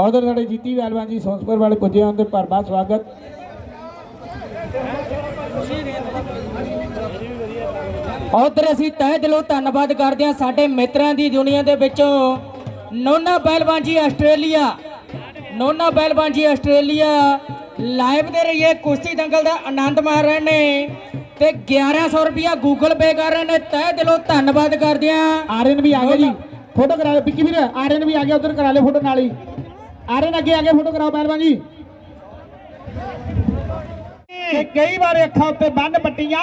ਉਧਰ ਸਾਡੇ ਜੀਤੀ ਪਹਿਲਵਾਨ ਜੀ ਸੋਨਸਪੁਰ ਵਾਲੇ ਪੁੱਜੇ ਹਨ ਤੇ ਭਰਵਾ ਸਵਾਗਤ। ਉਧਰ ਅਸੀਂ ਤਹਿ ਦਿਲੋਂ ਧੰਨਵਾਦ ਕਰਦੇ ਹਾਂ ਸਾਡੇ ਮਿੱਤਰਾਂ ਦੀ ਦੁਨੀਆ ਦੇ ਵਿੱਚੋਂ। ਨੋਨਾ ਪਹਿਲਵਾਨ ਜੀ ਆਸਟ੍ਰੇਲੀਆ। ਨੋਨਾ ਪਹਿਲਵਾਨ ਜੀ ਆਸਟ੍ਰੇਲੀਆ ਲਾਈਵ ਦੇ ਰਹੀਏ ਕੁਸ਼ਤੀ ਦੰਗਲ ਦਾ ਆਨੰਦ ਮਾਰ ਰਹੇ ਨੇ ਤੇ 1100 ਰੁਪਿਆ ਗੂਗਲ ਪੇ ਕਰ ਰਹੇ ਨੇ। ਤਹਿ ਦਿਲੋਂ ਧੰਨਵਾਦ ਕਰਦੇ ਹਾਂ। ਆਰਯਨ ਵੀ ਆ ਗਿਆ ਜੀ। ਫੋਟੋ ਕਰਾ ਲਓ ਪਿੱਕੀ ਵੀਰ ਆਰਯਨ ਵੀ ਆ ਗਿਆ ਉਧਰ ਕਰਾ ਲਿਓ ਫੋਟੋ ਨਾਲ ਹੀ। ਆਰਯਨ ਅੱਗੇ ਆ ਕੇ ਫੋਟੋ ਕਰਾਓ ਪਹਿਲਵਾਨ ਜੀ। ਕਿ ਕਈ ਵਾਰ ਅੱਖਾਂ ਉੱਤੇ ਬੰਨ ਪੱਟੀਆਂ।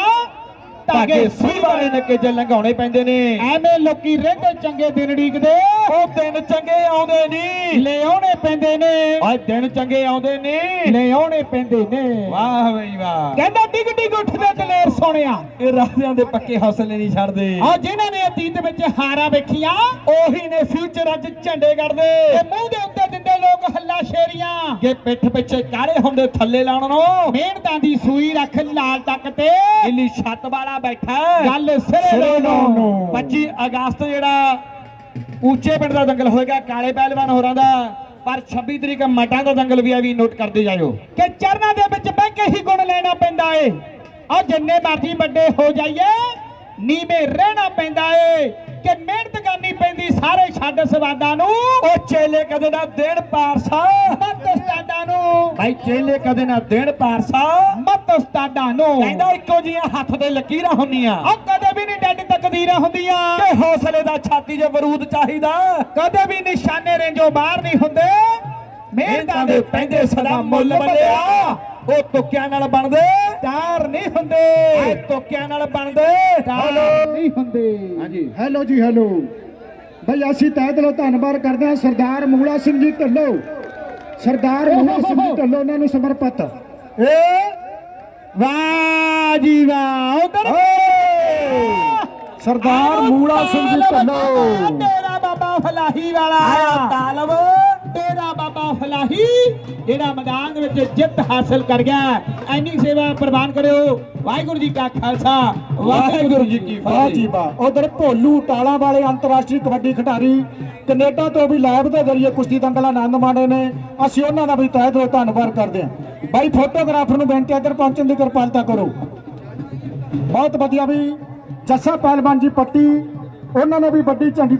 ਧਾਗੇ ਸੂਈ ਵਾਲੇ ਨੱਕੇ ਚ ਲੰਘਾਉਣੇ ਪੈਂਦੇ ਨੇ। ਐਵੇਂ ਲੋਕੀ ਰਹਿੰਦੇ ਚੰਗੇ ਦਿਨ ਢੀਕਦੇ ਉਹ ਦਿਨ ਚੰਗੇ ਆਉਂਦੇ ਨਹੀਂ ਲੈ ਆਉਣੇ ਪੈਂਦੇ ਨੇ। ਓਏ ਦਿਨ ਚੰਗੇ ਆਉਂਦੇ ਨਹੀਂ ਲੈ ਆਉਣੇ ਪੈਂਦੇ ਨੇ। ਵਾਹ ਬਈ ਵਾਹ। ਕਹਿੰਦਾ ਡਿਗ ਡਿਗ ਉੱਠਦੇ ਦਲੇਰ ਸੋਹਣਿਆ ਇਹ ਰਾਜਿਆਂ ਦੇ ਪੱਕੇ ਹੌਸਲੇ ਨਹੀਂ ਛੱਡਦੇ। ਆ ਜਿਨ੍ਹਾਂ ਨੇ ਅਤੀਤ ਵਿੱਚ ਹਾਰਾਂ ਵੇਖੀਆਂ ਉਹੀ ਨੇ ਫਿਊਚਰ 'ਚ ਝੰਡੇ ਕੱਢਦੇ ਤੇ ਮੂੰਹ ਦੇ ਉੱਤੇ ਦਿੰਦੇ ਲੋਕ ਕਿ ਪਿੱਠ ਪਿੱਛੇ ਕਾਲੇ ਹੁੰਦੇ ਥੱਲੇ ਲਾਉਣ ਨੂੰ। ਮਿਹਨਤਾਂ ਦੀ ਸੂਈ ਰੱਖ ਲਾਲ ਤੱਕ ਤੇ। ਇੱਲੀ ਛੱਤ ਵਾਲਾ ਬੈਠਾ ਗੱਲ ਸਿਰੇ ਲਾਉਣ ਨੂੰ। 25 ਅਗਸਤ ਜਿਹੜਾ ਉੱਚੇ ਪਿੰਡ ਦਾ ਦੰਗਲ ਹੋਏਗਾ ਕਾਲੇ ਪਹਿਲਵਾਨ ਹੋਰਾਂ ਦਾ। ਪਰ 26 ਤਰੀਕ ਮਟਾਂ ਦਾ ਦੰਗਲ ਵੀ ਆ ਵੀ ਨੋਟ ਕਰਦੇ ਜਾਇਓ। ਕਿ ਚਰਨਾਂ ਦੇ ਵਿੱਚ ਬਹਿ ਕੇ ਹੀ ਗੁਣ ਲੈਣਾ ਪੈਂਦਾ ਏ। ਆ ਜਿੰਨੇ ਮਰਜ਼ੀ ਵੱਡੇ ਹੋ ਜਾਈਏ ਨੀਵੇਂ ਰਹਿਣਾ ਪੈਂਦਾ ਏ। ਕਿ ਮਿਹਨਤ ਕਰਨੀ ਪੈਂਦੀ ਸਾਰੇ ਛੱਡ ਸਵਾਦਾਂ ਨੂੰ। ਉਹ ਚੇਲੇ ਕਦੇ ਨਾ ਦੇਣ ਪਾਰਸਾ। ਭਾਈ ਚੇਲੇ ਕਦੇ ਨਾ ਦੇਣ ਪਾਰਸਾ। ਮਤ ਉਸਤਾਦਾਂ ਨੂੰ। ਕਹਿੰਦਾ ਇੱਕੋ ਜੀਆਂ ਹੱਥ ਦੇ ਲਕੀਰਾਂ ਹੁੰਦੀਆਂ। ਉਹ ਕਦੇ ਵੀ ਨਹੀਂ ਡੱਡ ਤਕਦੀਰਾਂ ਹੁੰਦੀਆਂ। ਕਿ ਹੌਸਲੇ ਦਾ ਛਾਤੀ 'ਚ ਬਰੂਦ ਚਾਹੀਦਾ। ਕਦੇ ਵੀ ਨਿਸ਼ਾਨੇ ਰੇਂਜੋਂ ਬਾਹਰ ਨਹੀਂ ਹੁੰਦੇ। ਮਿਹਨਤਾਂ ਦੇ ਪੈਂਦੇ ਸਦਾ ਮੁੱਲ ਬੱਲਿਆ ਉਹ ਤੁੱਕਿਆਂ ਨਾਲ ਬਣਦੇ। ਚਾਰ ਨਹੀਂ ਹੁੰਦੇ। ਐ ਤੁੱਕਿਆਂ ਨਾਲ ਬਣਦੇ। ਚਾਰ ਨਹੀਂ ਹੁੰਦੇ। ਹਾਂਜੀ। ਹੈਲੋ ਜੀ ਹੈਲੋ। ਬਈ ਅਸੀਂ ਤਹਿ ਦਿਲੋਂ ਧੰਨਵਾਦ ਕਰਦੇ ਹਾਂ ਸਰਦਾਰ ਮੂਲਾ ਸਿੰਘ ਜੀ ਢੱਲੋ। ਸਰਦਾਰ ਮੂਲਾ ਸਿੰਘ ਢੱਲੋ ਉਹਨਾਂ ਨੂੰ ਸਮਰਪਿਤ। ਏ ਵਾਹ ਜੀ ਵਾਹ ਉਧਰ ਸਰਦਾਰ ਮੂਲਾ ਸਿੰਘ ਜੀ ਢੱਲੋ। ਤੇਰਾ ਬਾਬਾ ਫਲਾਹੀ ਵਾਲਾ ਤਾਲਬ ਤੇਰਾ ਬਾਬਾ ਫਲਾਹੀ ਜਿਹੜਾ ਮੈਦਾਨ ਦੇ ਵਿੱਚ ਜਿੱਤ ਹਾਸਲ ਕਰ ਗਿਆ ਐਨੀ ਸੇਵਾ ਪ੍ਰਵਾਨ ਕਰਿਓ। ਵਾਹਿਗੁਰੂ ਜੀ ਕਾ ਖਾਲਸਾ। ਵਾਹਿਗੁਰੂ ਜੀ ਕੀ ਵਾਹ ਜੀ ਫਤਿਹ। ਵਾਹ ਉਧਰ ਭੋਲੂ ਟਾਲਾ ਵਾਲੇ ਅੰਤਰਰਾਸ਼ਟਰੀ ਕਬੱਡੀ ਖਿਡਾਰੀ ਕੈਨੇਡਾ ਤੋਂ ਵੀ ਲਾਈਵ ਦੇ ਜ਼ਰੀਏ ਕੁਸ਼ਤੀ ਦੰਗਲ ਆਨੰਦ ਮਾਣੇ ਨੇ। ਅਸੀਂ ਉਹਨਾਂ ਦਾ ਵੀ ਤਹਿ ਦਿਲੋਂ ਧੰਨਵਾਦ ਕਰਦੇ ਹਾਂ। ਬਾਈ ਫੋਟੋਗ੍ਰਾਫਰ ਨੂੰ ਬੇਨਤੀ ਇੱਧਰ ਪਹੁੰਚਣ ਦੀ ਕਿਰਪਾਲਤਾ ਕਰੋ। ਬਹੁਤ ਵਧੀਆ ਵੀ ਜੱਸਾ ਪਹਿਲਵਾਨ ਜੀ ਪੱਟੀ ਉਹਨਾਂ ਨੇ ਵੀ ਵੱਡੀ ਝੰਡੀ